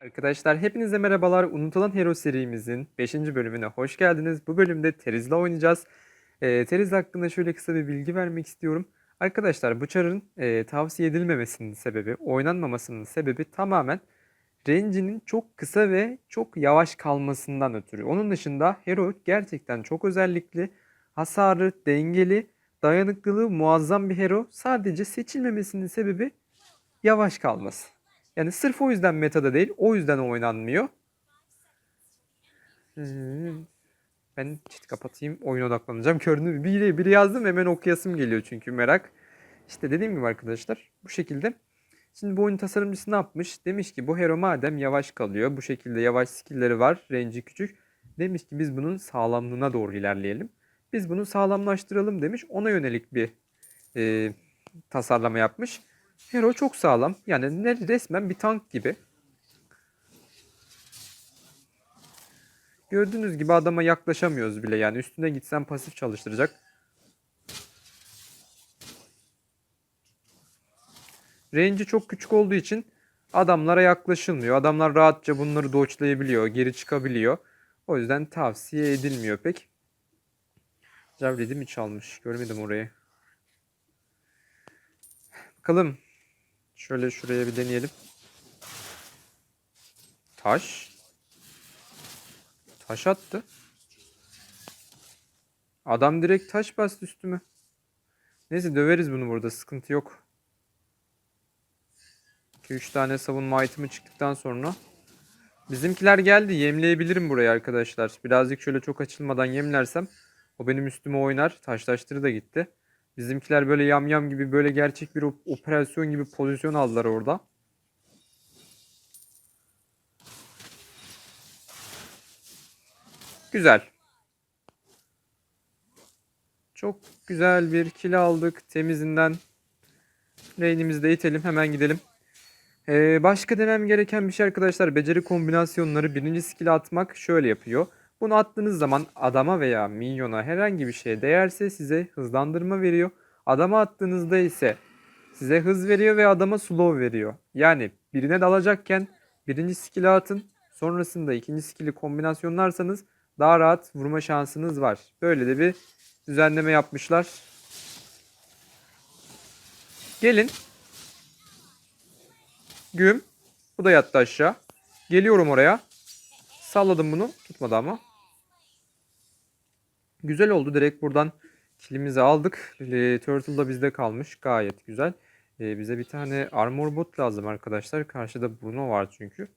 Arkadaşlar hepinize merhabalar. Unutulan Hero serimizin 5. bölümüne hoş geldiniz. Bu bölümde Teriz'le oynayacağız. Ee, Teriz hakkında şöyle kısa bir bilgi vermek istiyorum. Arkadaşlar bu çarın e, tavsiye edilmemesinin sebebi, oynanmamasının sebebi tamamen range'inin çok kısa ve çok yavaş kalmasından ötürü. Onun dışında Hero gerçekten çok özellikli, hasarı dengeli, dayanıklılığı muazzam bir Hero. Sadece seçilmemesinin sebebi yavaş kalması. Yani sırf o yüzden metada değil, o yüzden oynanmıyor. Ee, Ben çit kapatayım, oyuna odaklanacağım. Gördüğünüz biri, biri yazdım hemen okuyasım geliyor çünkü merak. İşte dediğim gibi arkadaşlar bu şekilde. Şimdi bu oyun tasarımcısı ne yapmış? Demiş ki bu hero madem yavaş kalıyor, bu şekilde yavaş skill'leri var, range'i küçük. Demiş ki biz bunun sağlamlığına doğru ilerleyelim. Biz bunu sağlamlaştıralım demiş. Ona yönelik bir e, tasarlama yapmış. Hero çok sağlam. Yani ne resmen bir tank gibi. Gördüğünüz gibi adama yaklaşamıyoruz bile yani. Üstüne gitsen pasif çalıştıracak. Range'i çok küçük olduğu için adamlara yaklaşılmıyor. Adamlar rahatça bunları dodge'layabiliyor, geri çıkabiliyor. O yüzden tavsiye edilmiyor pek. Javred'i mi çalmış? Görmedim orayı. Bakalım. Şöyle şuraya bir deneyelim. Taş. Taş attı. Adam direkt taş bastı üstüme. Neyse döveriz bunu burada. Sıkıntı yok. 2-3 tane savunma item'ı çıktıktan sonra. Bizimkiler geldi. Yemleyebilirim burayı arkadaşlar. Birazcık şöyle çok açılmadan yemlersem o benim üstüme oynar. Taşlaştırı da gitti. Bizimkiler böyle yamyam gibi böyle gerçek bir op- operasyon gibi pozisyon aldılar orada. Güzel. Çok güzel bir kill aldık temizinden. Lane'imizi de itelim hemen gidelim. Ee, başka demem gereken bir şey arkadaşlar. Beceri kombinasyonları birinci skill atmak şöyle yapıyor. Bunu attığınız zaman adama veya minyona herhangi bir şeye değerse size hızlandırma veriyor. Adama attığınızda ise size hız veriyor ve adama slow veriyor. Yani birine dalacakken birinci skill'i atın. Sonrasında ikinci skill'i kombinasyonlarsanız daha rahat vurma şansınız var. Böyle de bir düzenleme yapmışlar. Gelin. Güm. Bu da yattı aşağı. Geliyorum oraya. Salladım bunu. Tutmadı ama. Güzel oldu. Direkt buradan kilimizi aldık. E, Turtle da bizde kalmış. Gayet güzel. E, bize bir tane armor bot lazım arkadaşlar. Karşıda Bruno var çünkü.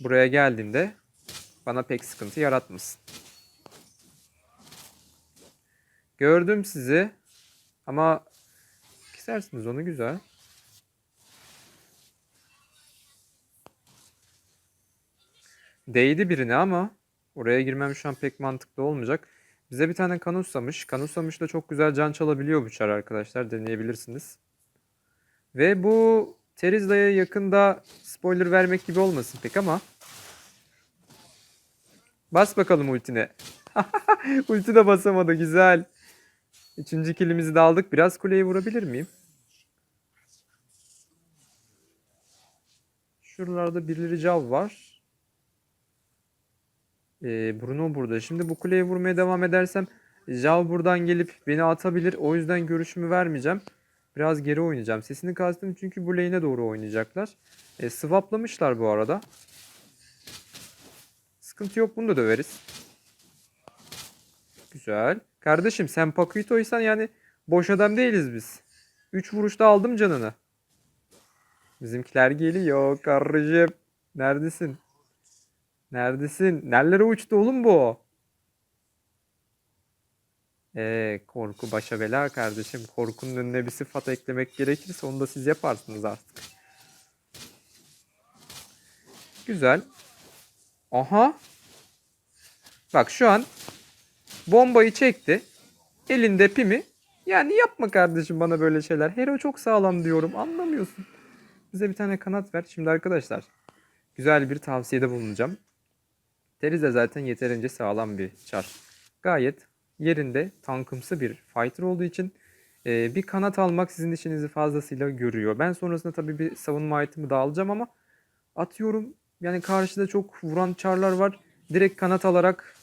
Buraya geldiğinde bana pek sıkıntı yaratmasın. Gördüm sizi. Ama kesersiniz onu güzel. Değdi birine ama oraya girmem şu an pek mantıklı olmayacak. Bize bir tane kanusamış. Kanusamış da çok güzel can çalabiliyor bu çar arkadaşlar. Deneyebilirsiniz. Ve bu Terizla'ya yakında spoiler vermek gibi olmasın pek ama. Bas bakalım ultine. Ulti de basamadı. Güzel. Üçüncü kilimizi de aldık. Biraz kuleyi vurabilir miyim? Şuralarda birileri cav var. Ee, Bruno burada. Şimdi bu kuleye vurmaya devam edersem Jav buradan gelip beni atabilir. O yüzden görüşümü vermeyeceğim. Biraz geri oynayacağım. Sesini kastım çünkü bu lane'e doğru oynayacaklar. E, swaplamışlar bu arada. Sıkıntı yok bunu da döveriz. Güzel. Kardeşim sen Pakuito'ysan yani boş adam değiliz biz. 3 vuruşta aldım canını. Bizimkiler geliyor kardeşim. Neredesin? Neredesin? Nerelere uçtu oğlum bu? Ee, korku başa bela kardeşim. Korkunun önüne bir sıfat eklemek gerekirse onu da siz yaparsınız artık. Güzel. Aha. Bak şu an bombayı çekti. Elinde pimi. Yani yapma kardeşim bana böyle şeyler. Hero çok sağlam diyorum. Anlamıyorsun. Bize bir tane kanat ver. Şimdi arkadaşlar güzel bir tavsiyede bulunacağım. Teriz de zaten yeterince sağlam bir çar. Gayet yerinde tankımsı bir fighter olduğu için e, bir kanat almak sizin işinizi fazlasıyla görüyor. Ben sonrasında tabii bir savunma item'i de alacağım ama atıyorum yani karşıda çok vuran çarlar var. Direkt kanat alarak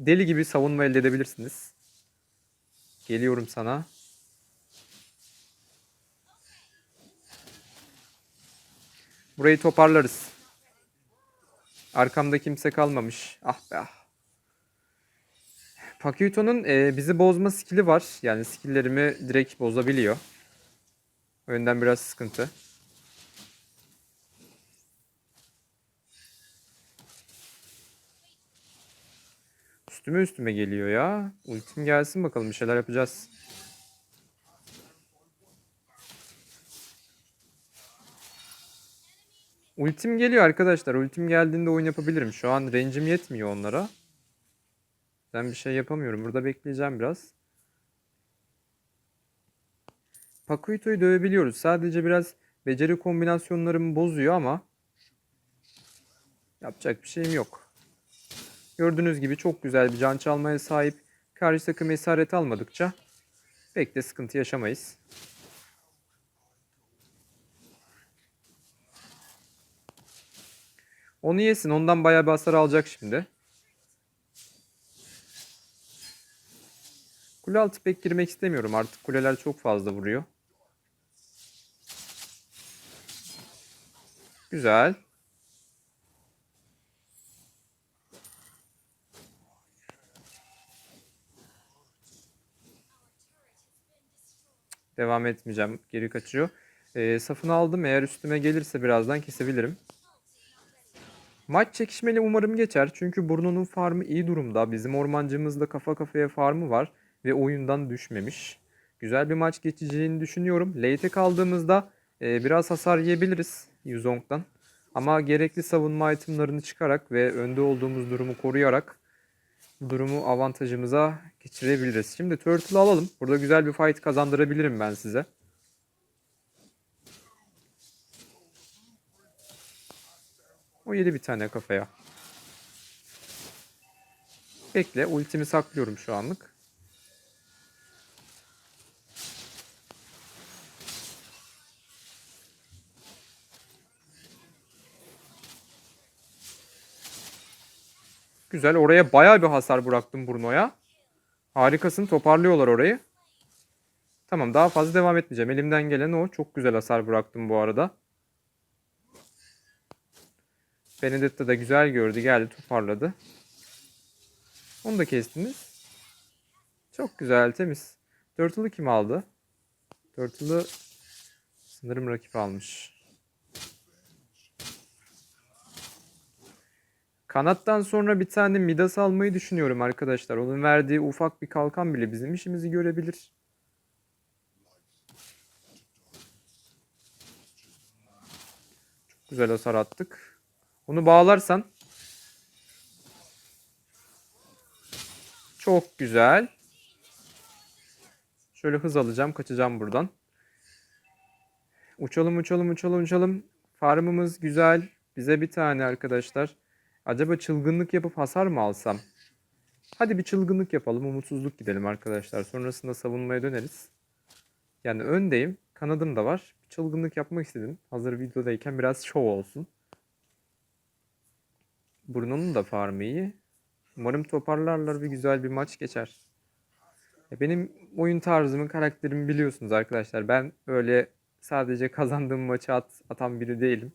deli gibi savunma elde edebilirsiniz. Geliyorum sana. Burayı toparlarız. Arkamda kimse kalmamış. Ah be ah. Pakuto'nun e, bizi bozma skill'i var. Yani skill'lerimi direkt bozabiliyor. O yönden biraz sıkıntı. Üstüme üstüme geliyor ya. Ultim gelsin bakalım bir şeyler yapacağız. Ultim geliyor arkadaşlar. Ultim geldiğinde oyun yapabilirim. Şu an range'im yetmiyor onlara. Ben bir şey yapamıyorum. Burada bekleyeceğim biraz. Pakuito'yu dövebiliyoruz. Sadece biraz beceri kombinasyonlarımı bozuyor ama yapacak bir şeyim yok. Gördüğünüz gibi çok güzel bir can çalmaya sahip. Karşı takım esaret almadıkça pek de sıkıntı yaşamayız. Onu yesin. Ondan bayağı bir hasar alacak şimdi. Kule altı pek girmek istemiyorum. Artık kuleler çok fazla vuruyor. Güzel. Devam etmeyeceğim. Geri kaçıyor. Ee, safını aldım. Eğer üstüme gelirse birazdan kesebilirim. Maç çekişmeli umarım geçer. Çünkü Bruno'nun farmı iyi durumda. Bizim ormancımızla kafa kafaya farmı var. Ve oyundan düşmemiş. Güzel bir maç geçeceğini düşünüyorum. Late'e kaldığımızda e, biraz hasar yiyebiliriz Yuzong'dan. Ama gerekli savunma itemlarını çıkarak ve önde olduğumuz durumu koruyarak durumu avantajımıza geçirebiliriz. Şimdi Turtle'ı alalım. Burada güzel bir fight kazandırabilirim ben size. O yedi bir tane kafaya. Bekle. Ultimi saklıyorum şu anlık. Güzel. Oraya bayağı bir hasar bıraktım Bruno'ya. Harikasın. Toparlıyorlar orayı. Tamam daha fazla devam etmeyeceğim. Elimden gelen o. Çok güzel hasar bıraktım bu arada. Benedetta da güzel gördü. Geldi toparladı. Onu da kestiniz. Çok güzel temiz. Turtle'ı kim aldı? Turtle'ı sanırım rakip almış. Kanattan sonra bir tane Midas almayı düşünüyorum arkadaşlar. Onun verdiği ufak bir kalkan bile bizim işimizi görebilir. Çok güzel hasar attık. Onu bağlarsan çok güzel. Şöyle hız alacağım, kaçacağım buradan. Uçalım, uçalım, uçalım, uçalım. Farmımız güzel. Bize bir tane arkadaşlar. Acaba çılgınlık yapıp hasar mı alsam? Hadi bir çılgınlık yapalım. Umutsuzluk gidelim arkadaşlar. Sonrasında savunmaya döneriz. Yani öndeyim. Kanadım da var. Çılgınlık yapmak istedim. Hazır videodayken biraz şov olsun. Bruno'nun da farmı iyi. Umarım toparlarlar ve güzel bir maç geçer. Benim oyun tarzımı, karakterimi biliyorsunuz arkadaşlar. Ben öyle sadece kazandığım maçı at, atan biri değilim.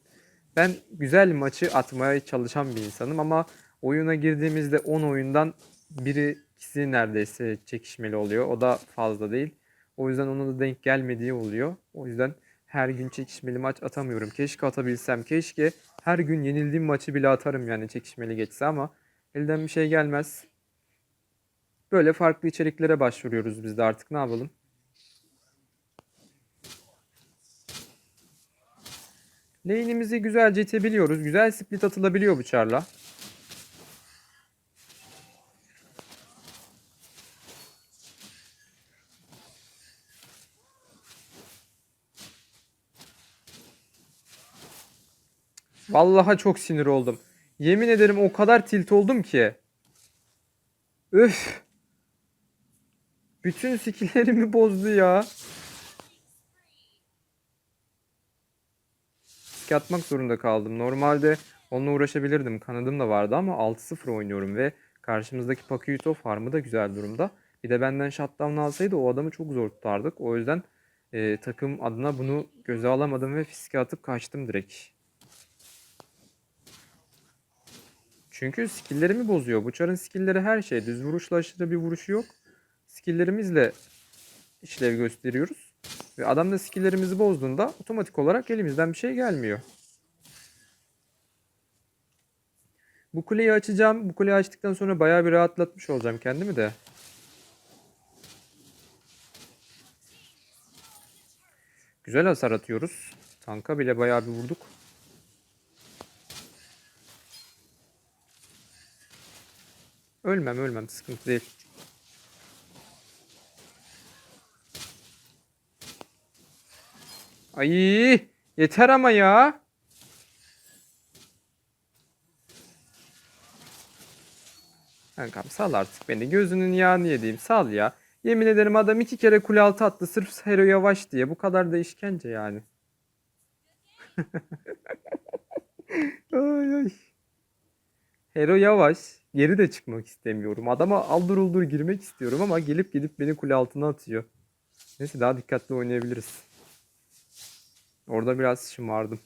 Ben güzel maçı atmaya çalışan bir insanım ama oyuna girdiğimizde 10 oyundan biri ikisi neredeyse çekişmeli oluyor. O da fazla değil. O yüzden ona da denk gelmediği oluyor. O yüzden her gün çekişmeli maç atamıyorum. Keşke atabilsem. Keşke her gün yenildiğim maçı bile atarım yani çekişmeli geçse ama elden bir şey gelmez. Böyle farklı içeriklere başvuruyoruz biz de artık ne yapalım? Lane'imizi güzelce itebiliyoruz. Güzel split atılabiliyor bu çarla. Vallahi çok sinir oldum. Yemin ederim o kadar tilt oldum ki. Üf. Bütün skill'lerimi bozdu ya. Risk atmak zorunda kaldım. Normalde onunla uğraşabilirdim. Kanadım da vardı ama 6-0 oynuyorum ve karşımızdaki Pakuyuto farmı da güzel durumda. Bir de benden shutdown alsaydı o adamı çok zor tutardık. O yüzden e, takım adına bunu göze alamadım ve fiske atıp kaçtım direkt. Çünkü skill'lerimi bozuyor. Bu çarın skill'leri her şey. Düz vuruşla aşırı bir vuruşu yok. Skill'lerimizle işlev gösteriyoruz. Ve adam da skill'lerimizi bozduğunda otomatik olarak elimizden bir şey gelmiyor. Bu kuleyi açacağım. Bu kuleyi açtıktan sonra bayağı bir rahatlatmış olacağım kendimi de. Güzel hasar atıyoruz. Tanka bile bayağı bir vurduk. Ölmem ölmem sıkıntı değil. Ay yeter ama ya. Kankam sal artık beni. Gözünün yağını yediğim sal ya. Yemin ederim adam iki kere kule altı attı sırf Hero yavaş diye. Bu kadar da işkence yani. ay ay. Hero yavaş. Geri de çıkmak istemiyorum. Adama aldır uldur girmek istiyorum ama gelip gidip beni kule altına atıyor. Neyse daha dikkatli oynayabiliriz. Orada biraz şımardım.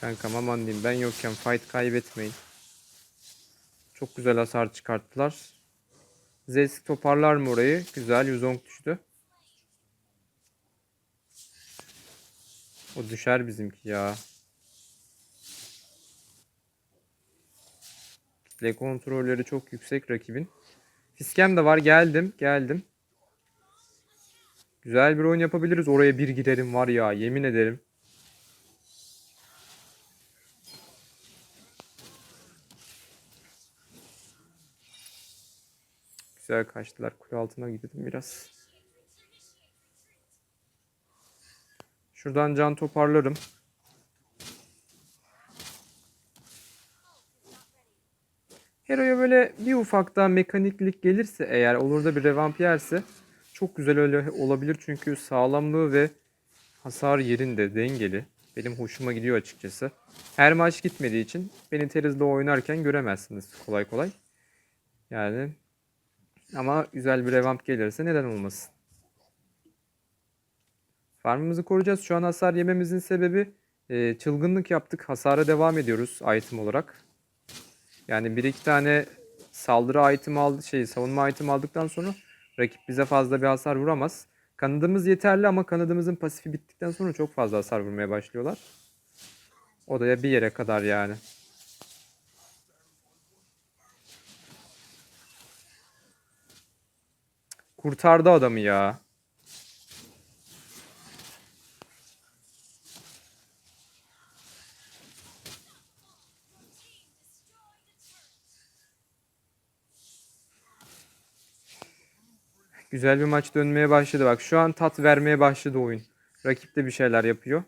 Kankam aman diyeyim ben yokken fight kaybetmeyin. Çok güzel hasar çıkarttılar. Zesk toparlar mı orayı? Güzel Yuzong düştü. O düşer bizimki ya. Kitle kontrolleri çok yüksek rakibin. Fiskem de var. Geldim. Geldim. Güzel bir oyun yapabiliriz. Oraya bir giderim var ya. Yemin ederim. Güzel kaçtılar. Kule altına gidelim biraz. Şuradan can toparlarım. Hero'ya böyle bir ufak daha mekaniklik gelirse eğer olur da bir revamp yerse çok güzel öyle olabilir çünkü sağlamlığı ve hasar yerinde dengeli. Benim hoşuma gidiyor açıkçası. Her maç gitmediği için beni Teriz'le oynarken göremezsiniz kolay kolay. Yani ama güzel bir revamp gelirse neden olmasın. Farmımızı koruyacağız. Şu an hasar yememizin sebebi e, çılgınlık yaptık. Hasara devam ediyoruz item olarak. Yani bir iki tane saldırı item aldı, şey savunma item aldıktan sonra rakip bize fazla bir hasar vuramaz. Kanadımız yeterli ama kanadımızın pasifi bittikten sonra çok fazla hasar vurmaya başlıyorlar. O da ya bir yere kadar yani. Kurtardı adamı ya. Güzel bir maç dönmeye başladı. Bak şu an tat vermeye başladı oyun. Rakip de bir şeyler yapıyor.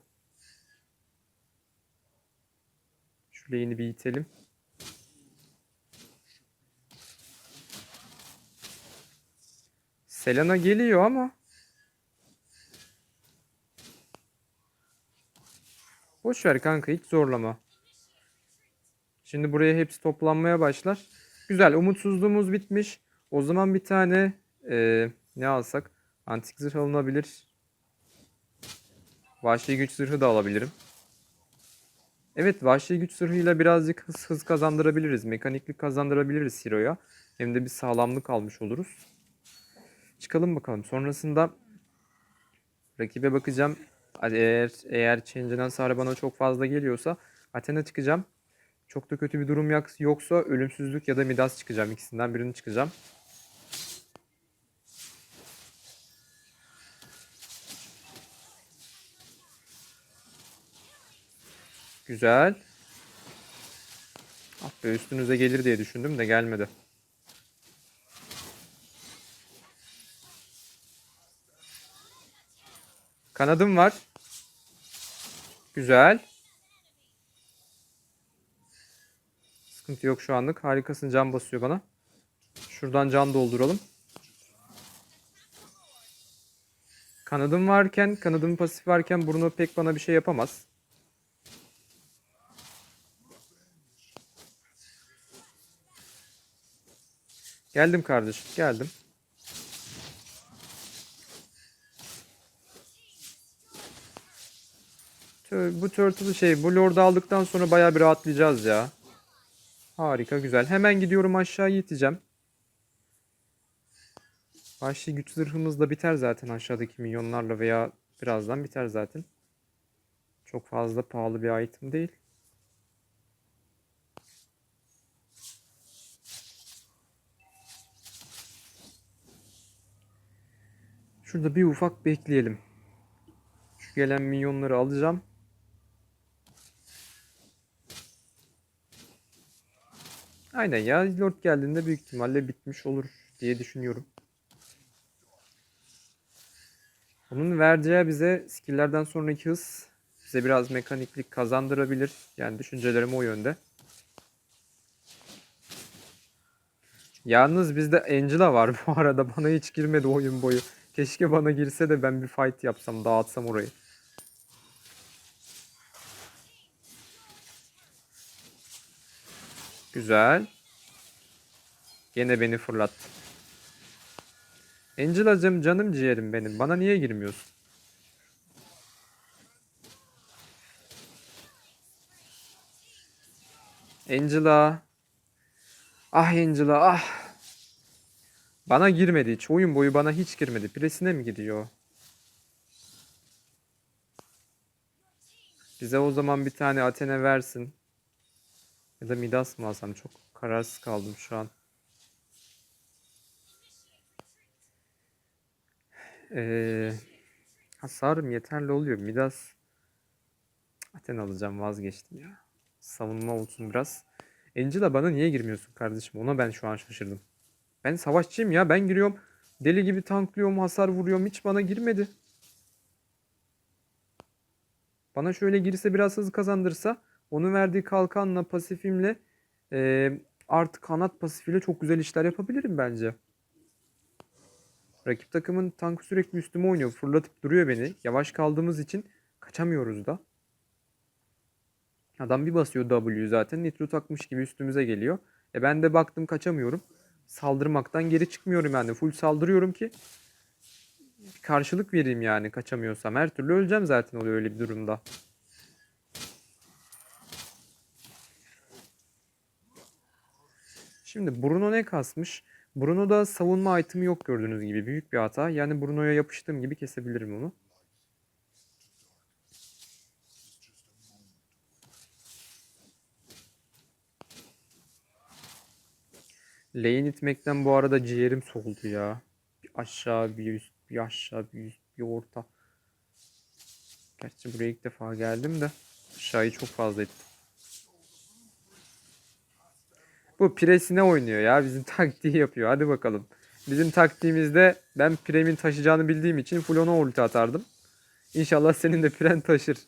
Şu lane'i bir itelim. Selena geliyor ama. Boş ver kanka hiç zorlama. Şimdi buraya hepsi toplanmaya başlar. Güzel umutsuzluğumuz bitmiş. O zaman bir tane ee, ne alsak? Antik zırh alınabilir. Vahşi güç zırhı da alabilirim. Evet vahşi güç zırhıyla birazcık hız, hız kazandırabiliriz. Mekaniklik kazandırabiliriz Hero'ya. Hem de bir sağlamlık almış oluruz. Çıkalım bakalım. Sonrasında rakibe bakacağım. Eğer eğer change'den hasarı bana çok fazla geliyorsa Athena çıkacağım. Çok da kötü bir durum yok- yoksa ölümsüzlük ya da Midas çıkacağım. İkisinden birini çıkacağım. Güzel. Ah be üstünüze gelir diye düşündüm de gelmedi. Kanadım var. Güzel. Sıkıntı yok şu anlık. Harikasın can basıyor bana. Şuradan can dolduralım. Kanadım varken, kanadım pasif varken Bruno pek bana bir şey yapamaz. Geldim kardeşim, geldim. Bu turtle şey, bu lord'u aldıktan sonra bayağı bir rahatlayacağız ya. Harika, güzel. Hemen gidiyorum aşağı iteceğim. Vahşi güç zırhımız da biter zaten aşağıdaki milyonlarla veya birazdan biter zaten. Çok fazla pahalı bir item değil. Şurada bir ufak bekleyelim. Şu gelen milyonları alacağım. Aynen ya Lord geldiğinde büyük ihtimalle bitmiş olur diye düşünüyorum. Bunun vereceği bize skill'lerden sonraki hız bize biraz mekaniklik kazandırabilir. Yani düşüncelerim o yönde. Yalnız bizde Angela var bu arada. Bana hiç girmedi oyun boyu. Keşke bana girse de ben bir fight yapsam, dağıtsam orayı. Güzel. Gene beni fırlattı. Angela'cım canım ciğerim benim. Bana niye girmiyorsun? Angela. Ah Angela ah. Bana girmedi hiç. Oyun boyu bana hiç girmedi. Presine mi gidiyor? Bize o zaman bir tane Athena versin. Ya da Midas mı alsam? Çok kararsız kaldım şu an. Ee, hasarım yeterli oluyor. Midas Athena alacağım vazgeçtim ya. Savunma olsun biraz. Angela bana niye girmiyorsun kardeşim? Ona ben şu an şaşırdım. Ben savaşçıyım ya. Ben giriyorum. Deli gibi tanklıyorum, hasar vuruyorum. Hiç bana girmedi. Bana şöyle girse biraz hız kazandırsa onun verdiği kalkanla pasifimle eee artı kanat pasifiyle çok güzel işler yapabilirim bence. Rakip takımın tankı sürekli üstüme oynuyor. Fırlatıp duruyor beni. Yavaş kaldığımız için kaçamıyoruz da. Adam bir basıyor W zaten. Nitro takmış gibi üstümüze geliyor. E ben de baktım kaçamıyorum. Saldırmaktan geri çıkmıyorum yani. Full saldırıyorum ki karşılık vereyim yani kaçamıyorsam. Her türlü öleceğim zaten oluyor öyle bir durumda. Şimdi Bruno ne kasmış? Bruno'da savunma itemi yok gördüğünüz gibi. Büyük bir hata. Yani Bruno'ya yapıştığım gibi kesebilirim onu. Lane itmekten bu arada ciğerim soldu ya. Bir aşağı bir üst, bir aşağı bir üst, bir orta. Gerçi buraya ilk defa geldim de aşağıyı çok fazla ettim. Bu presine oynuyor ya. Bizim taktiği yapıyor. Hadi bakalım. Bizim taktiğimizde ben Prem'in taşıyacağını bildiğim için full ona ulti atardım. İnşallah senin de Pren taşır.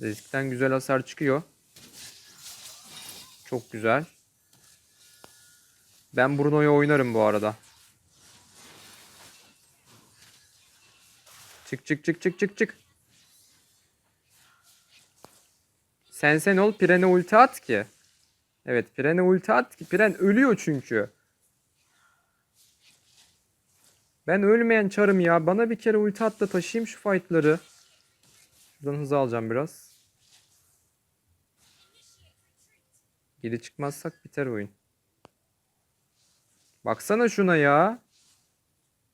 Riskten güzel hasar çıkıyor. Çok güzel. Ben Bruno'yu oynarım bu arada. Çık çık çık çık çık çık. Sen sen ol Piren'e ulti at ki. Evet Piren'e ulti at ki. Piren ölüyor çünkü. Ben ölmeyen çarım ya. Bana bir kere ulti at da taşıyayım şu fightları. Şuradan hızı alacağım biraz. Geri çıkmazsak biter oyun. Baksana şuna ya.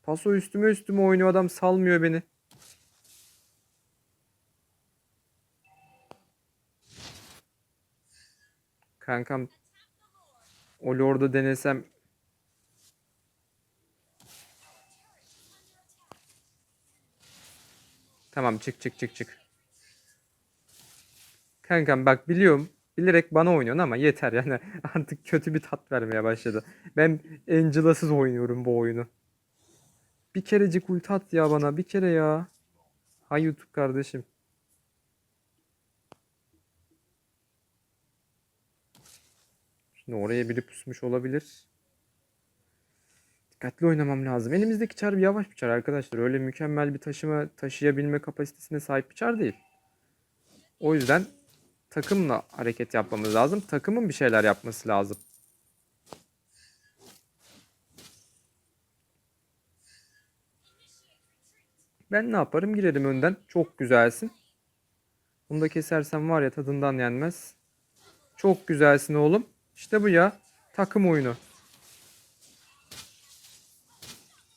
Paso üstüme üstüme oynuyor adam salmıyor beni. Kankam o lordu denesem Tamam çık çık çık çık. Kankam bak biliyorum. Bilerek bana oynuyorsun ama yeter yani. Artık kötü bir tat vermeye başladı. Ben Angela'sız oynuyorum bu oyunu. Bir kerecik ulti at ya bana. Bir kere ya. Hay YouTube kardeşim. Şimdi oraya biri pusmuş olabilir. Dikkatli oynamam lazım. Elimizdeki çar bir yavaş bir çar arkadaşlar. Öyle mükemmel bir taşıma taşıyabilme kapasitesine sahip bir çar değil. O yüzden takımla hareket yapmamız lazım. Takımın bir şeyler yapması lazım. Ben ne yaparım? Girerim önden. Çok güzelsin. Bunu da kesersem var ya tadından yenmez. Çok güzelsin oğlum. İşte bu ya. Takım oyunu.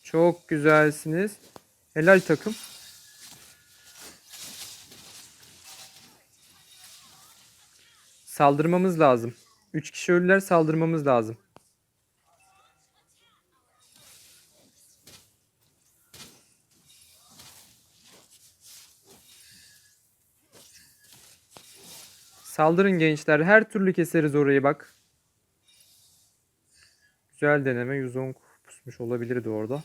Çok güzelsiniz. Helal takım. Saldırmamız lazım. 3 kişi ölüler saldırmamız lazım. Saldırın gençler. Her türlü keseriz orayı bak. Güzel deneme. 110 pusmuş olabilirdi orada.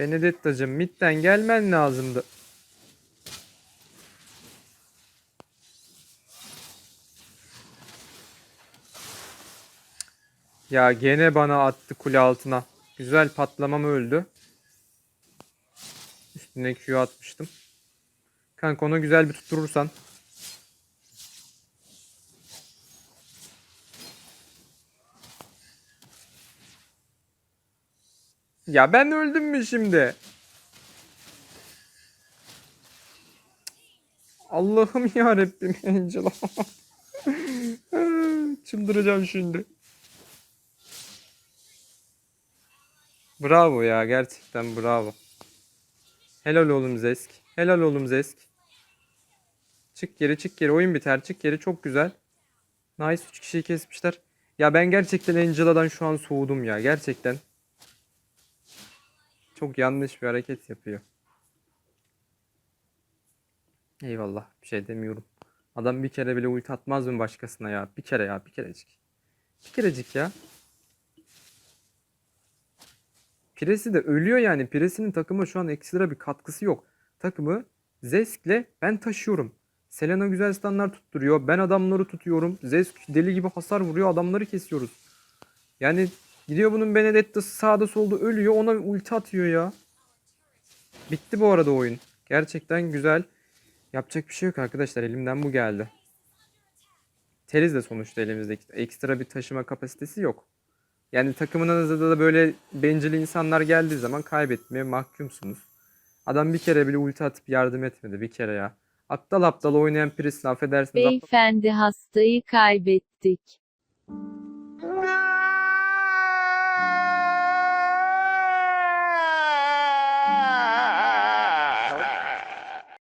Benedetta'cığım midden gelmen lazımdı. Ya gene bana attı kule altına. Güzel patlamam öldü. Üstüne Q atmıştım. Kanka onu güzel bir tutturursan. Ya ben öldüm mü şimdi? Allah'ım ya Rabbim Angela. Çıldıracağım şimdi. Bravo ya gerçekten bravo. Helal oğlum Zesk. Helal oğlum Zesk. Çık geri çık geri oyun biter çık geri çok güzel. Nice 3 kişiyi kesmişler. Ya ben gerçekten Angela'dan şu an soğudum ya gerçekten. Çok yanlış bir hareket yapıyor. Eyvallah bir şey demiyorum. Adam bir kere bile ulti atmaz mı başkasına ya? Bir kere ya bir kerecik. Bir kerecik ya. Piresi de ölüyor yani. Piresinin takıma şu an ekstra bir katkısı yok. Takımı Zesk'le ben taşıyorum. Selena güzel standlar tutturuyor. Ben adamları tutuyorum. Zesk deli gibi hasar vuruyor. Adamları kesiyoruz. Yani gidiyor bunun Benedetta'sı sağda solda ölüyor. Ona ulti atıyor ya. Bitti bu arada oyun. Gerçekten güzel. Yapacak bir şey yok arkadaşlar. Elimden bu geldi. Teriz de sonuçta elimizdeki. Ekstra bir taşıma kapasitesi yok. Yani takımınızda da böyle bencil insanlar geldiği zaman kaybetmeye mahkumsunuz. Adam bir kere bile ulti atıp yardım etmedi bir kere ya. Aptal aptal oynayan Pris'le affedersiniz. aptal- Beyefendi hastayı kaybettik.